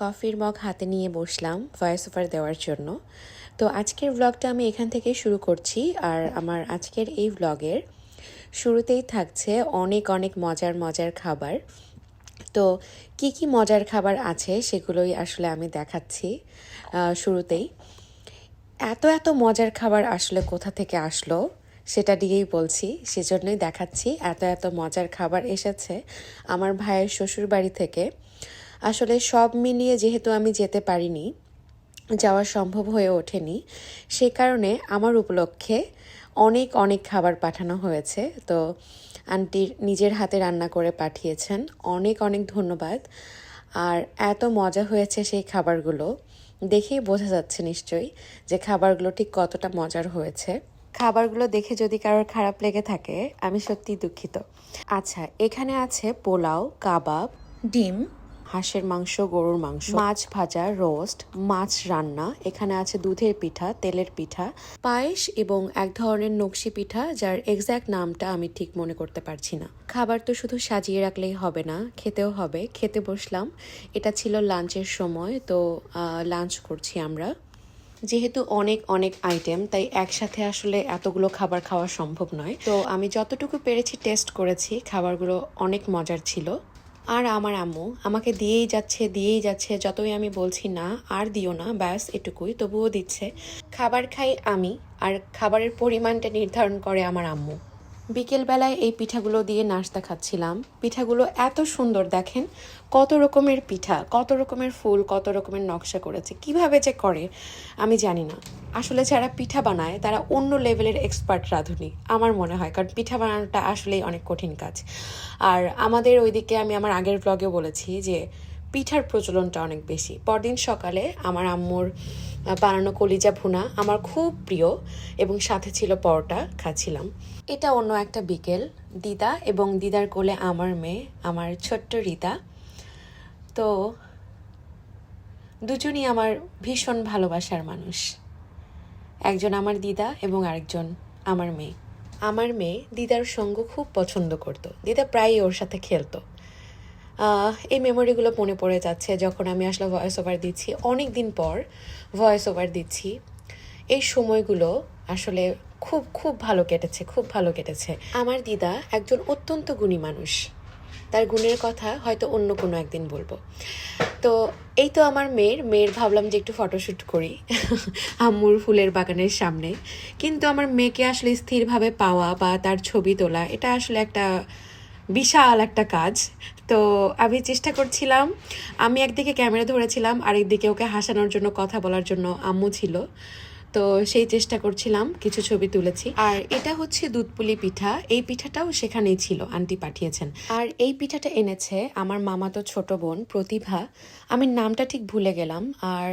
কফির মগ হাতে নিয়ে বসলাম ভয়েস ওভার দেওয়ার জন্য। তো আজকের ব্লগটা আমি এখান থেকেই শুরু করছি আর আমার আজকের এই ব্লগের শুরুতেই থাকছে অনেক অনেক মজার মজার খাবার। তো কি কি মজার খাবার আছে সেগুলোই আসলে আমি দেখাচ্ছি শুরুতেই। এত এত মজার খাবার আসলে কোথা থেকে আসলো সেটা দিয়েই বলছি, সেজন্যই দেখাচ্ছি। এত এত মজার খাবার এসেছে আমার ভাইয়ের শ্বশুর বাড়ি থেকে। আসলে সব মিলিয়ে যেহেতু আমি যেতে পারিনি, যাওয়া সম্ভব হয়ে ওঠেনি, সে কারণে আমার উপলক্ষে অনেক অনেক খাবার পাঠানো হয়েছে। তো আন্টির নিজের হাতে রান্না করে পাঠিয়েছেন। অনেক অনেক ধন্যবাদ। আর এত মজা হয়েছে সেই খাবারগুলো। দেখেই বোঝা যাচ্ছে নিশ্চয়ই যে খাবারগুলো ঠিক কতটা মজার হয়েছে। খাবারগুলো দেখে যদি কারোর খারাপ লেগে থাকে, আমি সত্যিই দুঃখিত। আচ্ছা এখানে আছে পোলাও, কাবাব, ডিম হাঁসের মাংস, গরুর মাংস, মাছ ভাজা, রোস্ট, মাছ রান্না, এখানে আছে দুধের পিঠা, তেলের পিঠা, পায়েস এবং এক ধরনের নকশি পিঠা, যার এক্স্যাক্ট নামটা আমি ঠিক মনে করতে পারছি না। খাবার তো শুধু সাজিয়ে রাখলেই হবে না, খেতেও হবে। খেতে বসলাম। এটা ছিল লাঞ্চের সময়, তো লাঞ্চ করছি আমরা। যেহেতু অনেক অনেক আইটেম তাই একসাথে আসলে এতগুলো খাবার খাওয়া সম্ভব নয়। তো আমি যতটুকু পেরেছি টেস্ট করেছি, খাবারগুলো অনেক মজার ছিল। আর আমার আম্মু আমাকে দিয়েই যাচ্ছে দিয়েই যাচ্ছে, যতই আমি বলছি না, আর দিও না, ব্যাস এটুকুই, তবুও দিচ্ছে। খাবার খাই আমি, আর খাবারের পরিমাণটা নির্ধারণ করে আমার আম্মু। বিকেলবেলায় এই পিঠাগুলো দিয়ে নাস্তা খাচ্ছিলাম। পিঠাগুলো এত সুন্দর, দেখেন কত রকমের পিঠা, কত রকমের ফুল, কত রকমের নকশা করেছে, কীভাবে যে করে, আমি জানি না। আসলে যারা পিঠা বানায়, তারা অন্য লেভেলের এক্সপার্ট রাঁধুনি, আমার মনে হয়, কারণ পিঠা বানানোটা আসলেই অনেক কঠিন কাজ। আর আমাদের ওইদিকে আমি আমার আগের ব্লগেও বলেছি যে, পিঠার প্রচলনটা অনেক বেশি। পরদিন সকালে আমার আম্মুর বানানো কলিজা ভুনা আমার খুব প্রিয় এবং সাথে ছিল পরোটা, খাচ্ছিলাম। এটা অন্য একটা বিকেল, দিদা এবং দিদার কোলে আমার মেয়ে, আমার ছোট্ট রিতা। তো দুজনই আমার ভীষণ ভালোবাসার মানুষ। একজন আমার দিদা এবং আরেকজন আমার মেয়ে। আমার মেয়ে দিদার সঙ্গ খুব পছন্দ করত। দিদা প্রায়ই ওর সাথে খেলতো। এই মেমোরিগুলো মনে পড়ে যাচ্ছে যখন আমি আসলে ভয়েস ওভার দিচ্ছি। অনেক দিন পর ভয়েস ওভার দিচ্ছি। এই সময়গুলো আসলে খুব খুব ভালো কেটেছে, খুব ভালো কেটেছে। আমার দিদা একজন অত্যন্ত গুণী মানুষ। তার গুণের কথা হয়তো অন্য কোনো একদিন বলব। তো এই তো আমার মেয়ের মেয়ের ভাবলাম যে একটু ফটোশ্যুট করি আম্মুর ফুলের বাগানের সামনে। কিন্তু আমার মেয়েকে আসলে স্থিরভাবে পাওয়া বা তার ছবি তোলা, এটা আসলে একটা বিশাল একটা কাজ। তো আমি চেষ্টা করছিলাম, আমি একদিকে ক্যামেরা ধরেছিলাম, আরেকদিকে ওকে হাসানোর জন্য, কথা বলার জন্য আম্মু ছিল। তো সেই চেষ্টা করছিলাম কিছু ছবি তুলেছি। আর এটা হচ্ছে দুধপুলি পিঠা। এই পিঠাটাও সেখানেই ছিল, আন্টি পাঠিয়েছেন। আর এই পিঠাটা এনেছে আমার মামাতো ছোট বোন প্রতিভা। আমি নামটা ঠিক ভুলে গেলাম। আর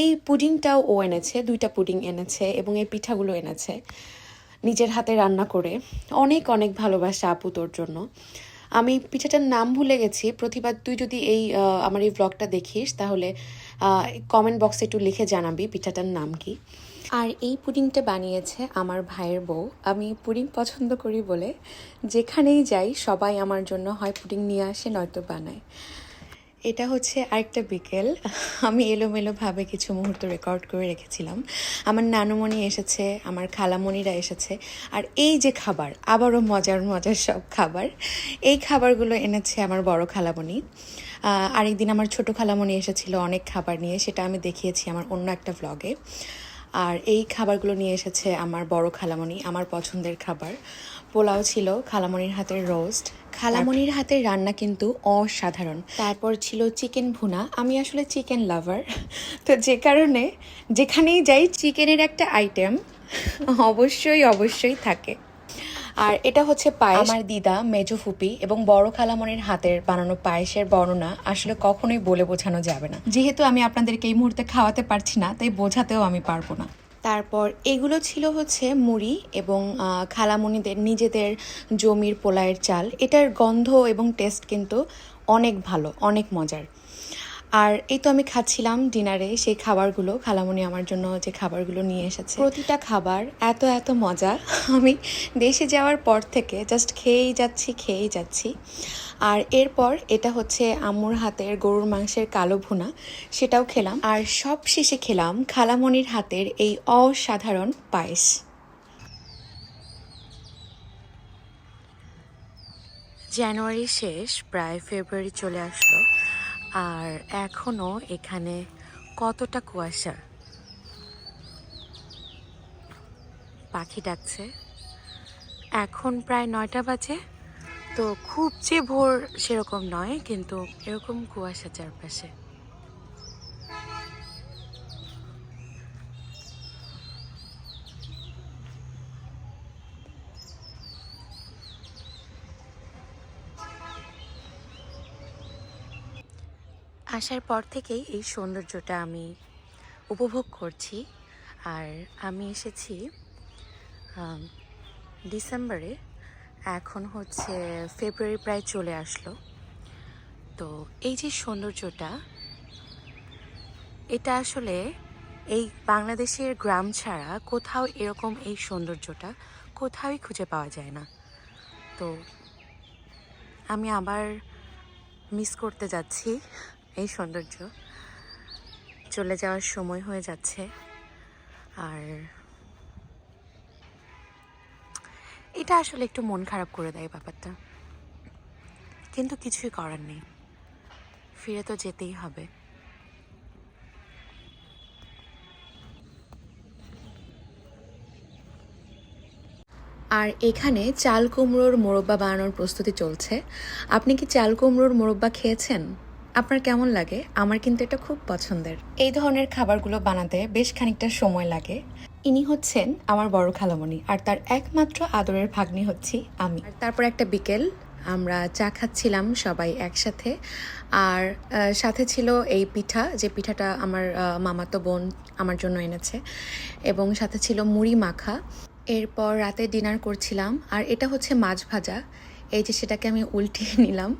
এই পুডিংটাও ও এনেছে, দুইটা পুডিং এনেছে এবং এই পিঠাগুলো এনেছে নিজের হাতে রান্না করে। অনেক অনেক ভালোবাসা আপু তোর জন্য। আমি পিঠাটার নাম ভুলে গেছি। প্রতিবার তুই যদি এই আমার এই ব্লগটা দেখিস, তাহলে কমেন্ট বক্সে একটু লিখে জানাবি পিঠাটার নাম কি। আর এই পুডিংটা বানিয়েছে আমার ভাইয়ের বউ। আমি পুডিং পছন্দ করি বলে যেখানেই যাই সবাই আমার জন্য হয় পুডিং নিয়ে আসে, নয়তো বানায়। এটা হচ্ছে আরেকটা বিকেল। আমি এলোমেলোভাবে কিছু মুহূর্ত রেকর্ড করে রেখেছিলাম। আমার নানুমণি এসেছে, আমার খালামণিরা এসেছে। আর এই যে খাবার, আবারও মজার মজার সব খাবার। এই খাবারগুলো এনেছে আমার বড় খালামণি। আরেকদিন আমার ছোট খালামণি এসেছিল অনেক খাবার নিয়ে, সেটা আমি দেখিয়েছি আমার অন্য একটা ভ্লগে আর এই খাবারগুলো নিয়ে এসেছে আমার বড় খালামণি, আমার পছন্দের খাবার। পোলাও ছিল খালামণির হাতের রোস্ট খালামণির হাতের রান্না কিন্তু অসাধারণ। তারপর ছিল চিকেন ভুনা। আমি আসলে চিকেন লাভার তো যে কারণে যেখানেই যাই চিকেনের একটা আইটেম অবশ্যই অবশ্যই থাকে। আর এটা হচ্ছে পায়েস। আমার দিদা মেজো ফুপি এবং বড় খালামণির হাতের বানানো পায়েসের বর্ণনা আসলে কখনোই বলে বোঝানো যাবে না। যেহেতু আমি আপনাদেরকে এই মুহূর্তে খাওয়াতে পারছি না তাই বোঝাতেও আমি পারব না। তারপর এগুলো ছিল হচ্ছে মুড়ি এবং আহ, খালামণিদের নিজেদের জমির পোলায়ের চাল। এটার গন্ধ এবং টেস্ট কিন্তু অনেক ভালো অনেক মজার। আর এই তো আমি খাচ্ছিলাম ডিনারে সেই খাবারগুলো খালামণি আমার জন্য যে খাবারগুলো নিয়ে এসেছে। প্রতিটা খাবার এত এত মজা। আমি দেশে যাওয়ার পর থেকে জাস্ট খেয়েই যাচ্ছি খেয়েই যাচ্ছি। আর এরপর এটা হচ্ছে আম্মুর হাতের গরুর মাংসের কালো ভুনা সেটাও খেলাম। আর সব শেষে খেলাম খালামণির হাতের এই অসাধারণ পায়েস। জানুয়ারি শেষ প্রায় ফেব্রুয়ারি চলে আসলো। আর এখনও এখানে কতটা কুয়াশা? পাখি ডাকছে। এখন প্রায় নয়টা বাজে, তো খুব যে ভোর সেরকম নয়, কিন্তু এরকম কুয়াশা চারপাশে। আসার পর থেকেই এই সৌন্দর্যটা আমি উপভোগ করছি। আর আমি এসেছি ডিসেম্বরে। এখন হচ্ছে ফেব্রুয়ারি প্রায় চলে আসলো। তো এই যে সৌন্দর্যটা, এটা আসলে এই বাংলাদেশের গ্রাম ছাড়া কোথাও এরকম এই সৌন্দর্যটা কোথাওই খুঁজে পাওয়া যায় না। তো আমি আবার মিস করতে যাচ্ছি। এই সৌন্দর্য চলে যাওয়ার সময় হয়ে যাচ্ছে। আর এটা আসলে একটু মন খারাপ করে দেয় ব্যাপারটা। কিন্তু কিছুই করার নেই। ফিরে তো যেতেই হবে। আর এখানে চাল কুমড়োর মোরব্বা বানানোর প্রস্তুতি চলছে। আপনি কি চাল কুমড়োর মোরব্বা খেয়েছেন? আপনার কেমন লাগে? আমার কিন্তু এটা খুব পছন্দের। এই ধরনের খাবারগুলো বানাতে বেশ খানিকটা সময় লাগে। ইনি হচ্ছেন আমার বড় খালামণি আর তার একমাত্র আদরের ভাগ্নি হচ্ছি আমি। তারপর একটা বিকেল, আমরা চা খাচ্ছিলাম সবাই একসাথে। আর সাথে ছিল এই পিঠা, যে পিঠাটা আমার মামাতো বোন আমার জন্য এনেছে। এবং সাথে ছিল মুড়ি মাখা। এরপর রাতে ডিনার করছিলাম। আর এটা হচ্ছে মাছ ভাজা। এই যে সেটাকে আমি উল্টিয়ে নিলাম।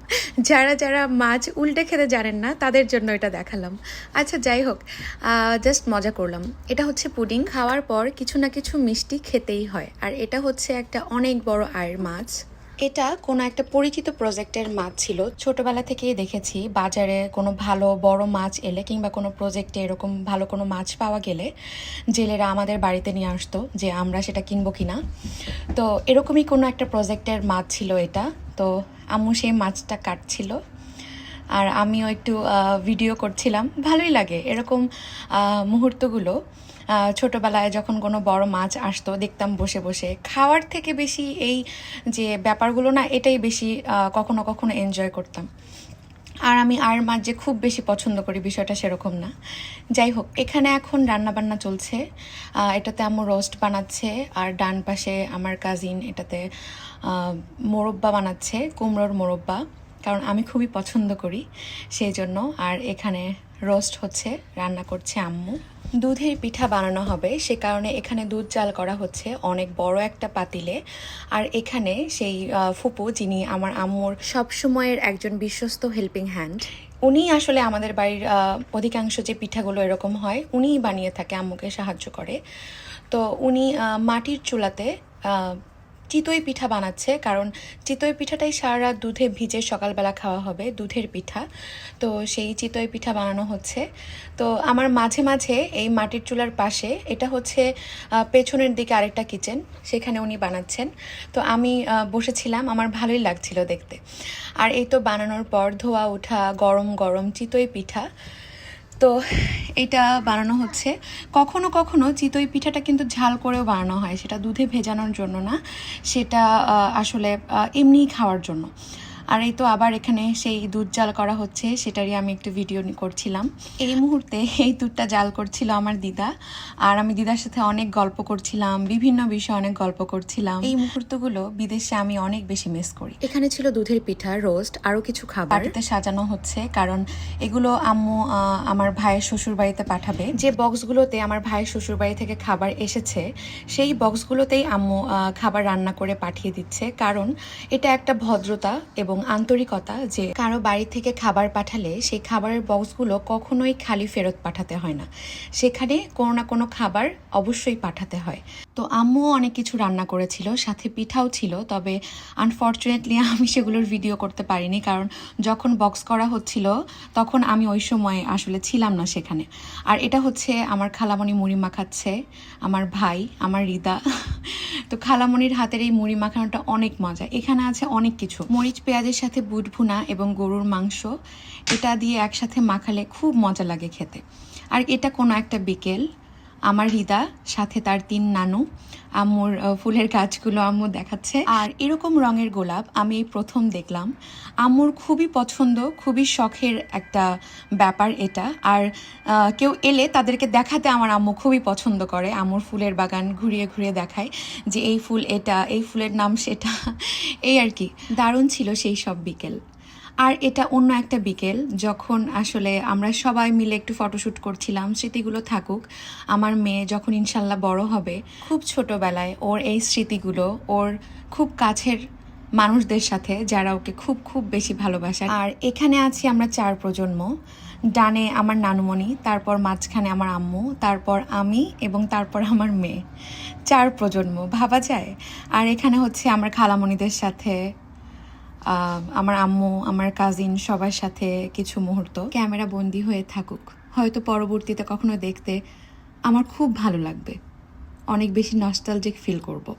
যারা যারা মাছ উল্টে খেতে জানেন না, তাদের জন্য এটা দেখালাম। আচ্ছা যাই হোক জাস্ট মজা করলাম। এটা হচ্ছে পুডিং। খাওয়ার পর কিছু না কিছু মিষ্টি খেতেই হয়। আর এটা হচ্ছে একটা অনেক বড় আয়ের মাছ। এটা কোনো একটা পরিচিত প্রজেক্টের মাছ ছিল। ছোটবেলা থেকেই দেখেছি, বাজারে কোনো ভালো বড় মাছ এলে কিংবা কোনো প্রজেক্টে এরকম ভালো কোনো মাছ পাওয়া গেলে জেলেরা আমাদের বাড়িতে নিয়ে আসতো যে আমরা সেটা কিনবো কিনা। তো এরকমই কোনো একটা প্রজেক্টের মাছ ছিল এটা। তো আম্মু সেই মাছটা কাটছিল। আর আমিও একটু ভিডিও করছিলাম। ভালোই লাগে এরকম মুহূর্তগুলো। ছোটবেলায় যখন কোনো বড় মাছ আসতো, দেখতাম বসে বসে। খাওয়ার থেকে বেশি এই যে ব্যাপারগুলো না, এটাই বেশি কখনো কখনো এনজয় করতাম। আর আমি আর মাছ যে খুব বেশি পছন্দ করি, বিষয়টা সেরকম না। যাই হোক, এখানে এখন রান্না বান্না চলছে এটাতে আম্মু রোস্ট বানাচ্ছে, আর ডান পাশে আমার কাজিন এটাতে মোরব্বা বানাচ্ছে, কুমড়োর মোরব্বা। কারণ আমি খুবই পছন্দ করি সেই জন্য। আর এখানে রোস্ট হচ্ছে, রান্না করছে আম্মু। দুধের পিঠা বানানো হবে, সে কারণে এখানে দুধ জাল করা হচ্ছে অনেক বড় একটা পাতিলে। আর এখানে সেই ফুপু যিনি আমার আম্মুর সব সময়ের একজন বিশ্বস্ত হেল্পিং হ্যান্ড উনি আসলে আমাদের বাড়ির অধিকাংশ যে পিঠাগুলো এরকম হয়, উনিই বানিয়ে থাকে, আম্মুকে সাহায্য করে। তো উনি মাটির চুলাতে চিতই পিঠা বানাচ্ছে, কারণ চিতই পিঠাটাই সারা রাত দুধে ভিজে সকালবেলা খাওয়া হবে, দুধের পিঠা। তো সেই চিতই পিঠা বানানো হচ্ছে। তো আমার মাঝে মাঝে এই মাটির চুলার পাশে, এটা হচ্ছে পেছনের দিকে আরেকটা কিচেন সেখানে উনি বানাচ্ছেন। তো আমি বসেছিলাম, আমার ভালোই লাগছিল দেখতে। আর এই তো বানানোর পর ধোয়া ওঠা, গরম গরম চিতই পিঠা। তো এটা বানানো হচ্ছে। কখনো কখনো চিতই পিঠাটা কিন্তু ঝাল করেও বানানো হয়, সেটা দুধে ভেজানোর জন্য না। সেটা আসলে এমনি খাওয়ার জন্য। আর এই তো আবার এখানে সেই দুধ জাল করা হচ্ছে সেটারই আমি একটু ভিডিও করছিলাম। এই মুহূর্তে এই দুধটা জাল করছিল আমার দিদা আর আমি দিদার সাথে অনেক গল্প করছিলাম বিভিন্ন বিষয়ে অনেক গল্প করছিলাম। এই মুহূর্তগুলো বিদেশে আমি অনেক বেশি মিস করি। এখানে ছিল দুধের পিঠা রোস্ট আরও কিছু খাবার। বাড়িতে সাজানো হচ্ছে কারণ এগুলো আম্মু আহ, আমার ভাইয়ের শ্বশুর বাড়িতে পাঠাবে। যে বক্সগুলোতে আমার ভাইয়ের শ্বশুর বাড়ি থেকে খাবার এসেছে সেই বক্সগুলোতেই আম্মু আহ, খাবার রান্না করে পাঠিয়ে দিচ্ছে। কারণ এটা একটা ভদ্রতা এবং এবং আন্তরিকতা যে কারও বাড়ি থেকে খাবার পাঠালে সেই খাবারের বক্সগুলো কখনোই খালি ফেরত পাঠাতে হয় না। সেখানে কোনো না কোনো খাবার অবশ্যই পাঠাতে হয়। তো আম্মুও অনেক কিছু রান্না করেছিল, সাথে পিঠাও ছিল, তবে আনফর্চুনেটলি আমি সেগুলোর ভিডিও করতে পারিনি কারণ যখন বক্স করা হচ্ছিল তখন আমি ওই সময় আসলে ছিলাম না সেখানে। আর এটা হচ্ছে আমার খালামণি মুড়ি মাখাচ্ছে, আমার ভাই, আমার রিদা তো খালামণির হাতের এই মুড়ি মাখানোটা অনেক মজা। এখানে আছে অনেক কিছু। মরিচ, পেঁয়াজের সাথে বুট ভুনা এবং গরুর মাংস, এটা দিয়ে একসাথে মাখালে খুব মজা লাগে খেতে। আর এটা কোনো একটা বিকেল আমার হৃদা, সাথে তার তিন নানু, আম্মুর ফুলের গাছগুলো আম্মু দেখাচ্ছে। আর এরকম রঙের গোলাপ আমি প্রথম দেখলাম। আম্মুর খুবই পছন্দ, খুবই শখের একটা ব্যাপার এটা। আর কেউ এলে তাদেরকে দেখাতে আমার আম্মু খুবই পছন্দ করে। আম্মুর ফুলের বাগান ঘুরিয়ে ঘুরিয়ে দেখায় যে এই ফুল এটা, এই ফুলের নাম সেটা। এই আর কি। দারুণ ছিল সেই সব বিকেল। আর এটা অন্য একটা বিকেল, যখন আসলে আমরা সবাই মিলে একটু ফটোশ্যুট করছিলাম, স্মৃতিগুলো থাকুক। আমার মেয়ে যখন ইনশাল্লাহ বড় হবে, খুব ছোটবেলায় ওর এই স্মৃতিগুলো, ওর খুব কাছের মানুষদের সাথে যারা ওকে খুব খুব বেশি ভালোবাসে। আর এখানে আছি আমরা চার প্রজন্ম। ডানে আমার নানুমণি, তারপর মাঝখানে আমার আম্মু, তারপর আমি এবং তারপর আমার মেয়ে। চার প্রজন্ম, ভাবা যায়? আর এখানে হচ্ছে আমার খালামণিদের সাথে আমার আম্মু, আমার কাজিন সবার সাথে কিছু মুহূর্ত ক্যামেরা বন্দি হয়ে থাকুক। হয়তো পরবর্তীতে কখনো দেখতে আমার খুব ভালো লাগবে। অনেক বেশি নস্টালজিক ফিল করব।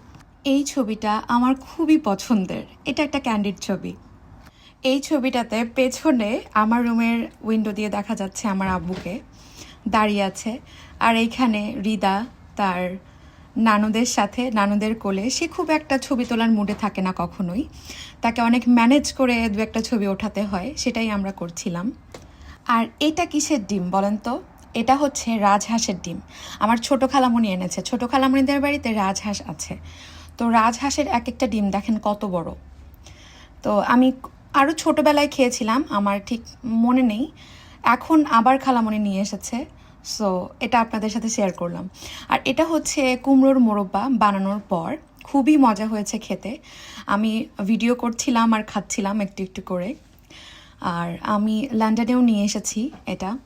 এই ছবিটা আমার খুবই পছন্দের। এটা একটা ক্যান্ডিড ছবি। এই ছবিটাতে পেছনে আমার রুমের উইন্ডো দিয়ে দেখা যাচ্ছে আমার আব্বুকে দাঁড়িয়ে আছে। আর এইখানে রিদা, তার নানুদের সাথে, নানুদের কোলে। সে খুব একটা ছবি তোলার মুডে থাকে না কখনোই। তাকে অনেক ম্যানেজ করে দু একটা ছবি ওঠাতে হয়, সেটাই আমরা করছিলাম। আর এটা কিসের ডিম বলেন তো? এটা হচ্ছে রাজহাঁসের ডিম। আমার ছোট খালামণি এনেছে। ছোট খালামণিদের বাড়িতে রাজহাঁস আছে। তো রাজহাঁসের এক একটা ডিম দেখেন কত বড়। তো আমি আরও ছোটোবেলায় খেয়েছিলাম, আমার ঠিক মনে নেই। এখন আবার খালামণি নিয়ে এসেছে। সো এটা আপনাদের সাথে শেয়ার করলাম। আর এটা হচ্ছে কুমড়োর মোরব্বা বানানোর পর। খুবই মজা হয়েছে খেতে। আমি ভিডিও করছিলাম আর খাচ্ছিলাম একটু একটু করে। আর আমি লন্ডনেও নিয়ে এসেছি এটা।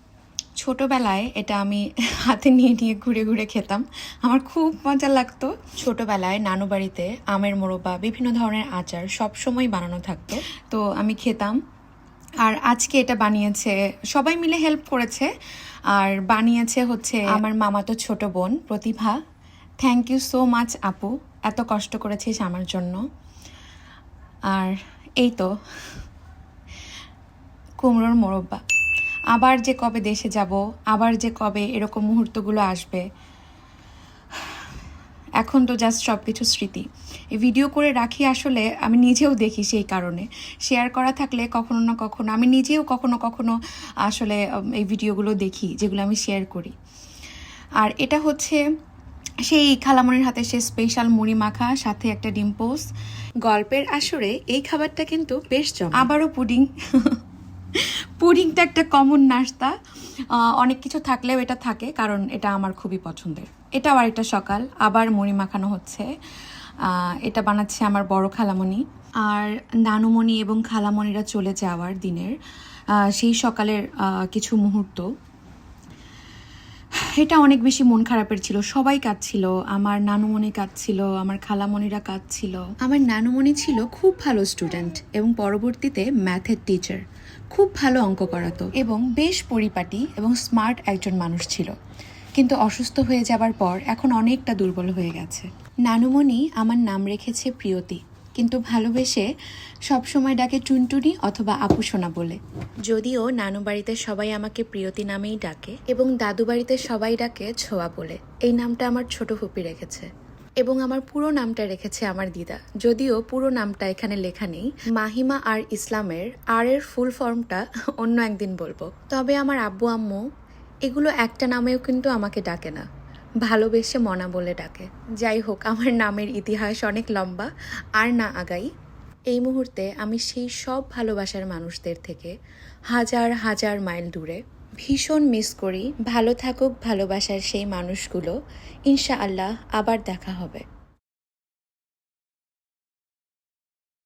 ছোটোবেলায় এটা আমি হাতে নিয়ে নিয়ে ঘুরে ঘুরে খেতাম। আমার খুব মজা লাগতো। ছোটোবেলায় নানু বাড়িতে আমের মোরব্বা, বিভিন্ন ধরনের আচার সব সময় বানানো থাকতো। তো আমি খেতাম। আর আজকে এটা বানিয়েছে, সবাই মিলে হেল্প করেছে। আর বানিয়েছে হচ্ছে আমার মামা তো ছোট বোন প্রতিভা। থ্যাংক ইউ সো মাচ আপু। এত কষ্ট করেছিস আমার জন্য। আর এই তো, কুমড়োর মোরব্বা। আবার যে কবে দেশে যাব, আবার যে কবে এরকম মুহূর্তগুলো আসবে এখন তো জাস্ট সব কিছু স্মৃতি। এই ভিডিও করে রাখি আসলে আমি নিজেও দেখি সেই কারণে। শেয়ার করা থাকলে কখনো না কখনো, আমি নিজেও কখনো কখনো আসলে এই ভিডিওগুলো দেখি, যেগুলো আমি শেয়ার করি। আর এটা হচ্ছে সেই খালামণির হাতে সে স্পেশাল মুড়ি মাখা, সাথে একটা ডিম পোস্ট গল্পের আসরে এই খাবারটা কিন্তু বেশ জমে। আবারও পুডিং পুডিংটা একটা কমন নাস্তা। অনেক কিছু থাকলেও এটা থাকে, কারণ এটা আমার খুবই পছন্দের। এটা আবার একটা সকাল, আবার মুড়ি মাখানো হচ্ছে। এটা বানাচ্ছে আমার বড় খালামণি। আর নানুমণি এবং খালামণিরা চলে যাওয়ার দিনের সেই সকালের কিছু মুহূর্ত। এটা অনেক বেশি মন খারাপের ছিল, সবাই কাঁদছিল, আমার নানুমণি কাঁদছিল, আমার খালামণিরা কাঁদছিল। আমার নানুমণি ছিল খুব ভালো স্টুডেন্ট এবং পরবর্তীতে ম্যাথের টিচার খুব ভালো অঙ্ক করাতো এবং বেশ পরিপাটি এবং স্মার্ট একজন মানুষ ছিল। কিন্তু অসুস্থ হয়ে যাবার পর এখন অনেকটা দুর্বল হয়ে গেছে। নানুমণি আমার নাম রেখেছে প্রিয়তি, কিন্তু ভালোবেসে সবসময় ডাকে টুনটুনি অথবা আপু সোনা বলে। যদিও নানু বাড়িতে সবাই আমাকে প্রিয়তি নামেই ডাকে এবং দাদু বাড়িতে সবাই ডাকে ছোয়া বলে। এই নামটা আমার ছোট ফুপি রেখেছে। এবং আমার পুরো নামটা রেখেছে আমার দিদা। যদিও পুরো নামটা এখানে লেখা নেই, মাহিমা আর ইসলামের আর এর ফুল ফর্মটা অন্য একদিন বলব। তবে আমার আব্বু, আম্মু, এগুলো একটা নামেও কিন্তু আমাকে ডাকে না। ভালোবেসে মনা বলে ডাকে। যাই হোক, আমার নামের ইতিহাস অনেক লম্বা, আর না আগাই। এই মুহূর্তে আমি সেই সব ভালোবাসার মানুষদের থেকে হাজার হাজার মাইল দূরে ভীষণ মিস করি। ভালো থাকুক ভালোবাসার সেই মানুষগুলো। ইনশাআল্লাহ আবার দেখা হবে।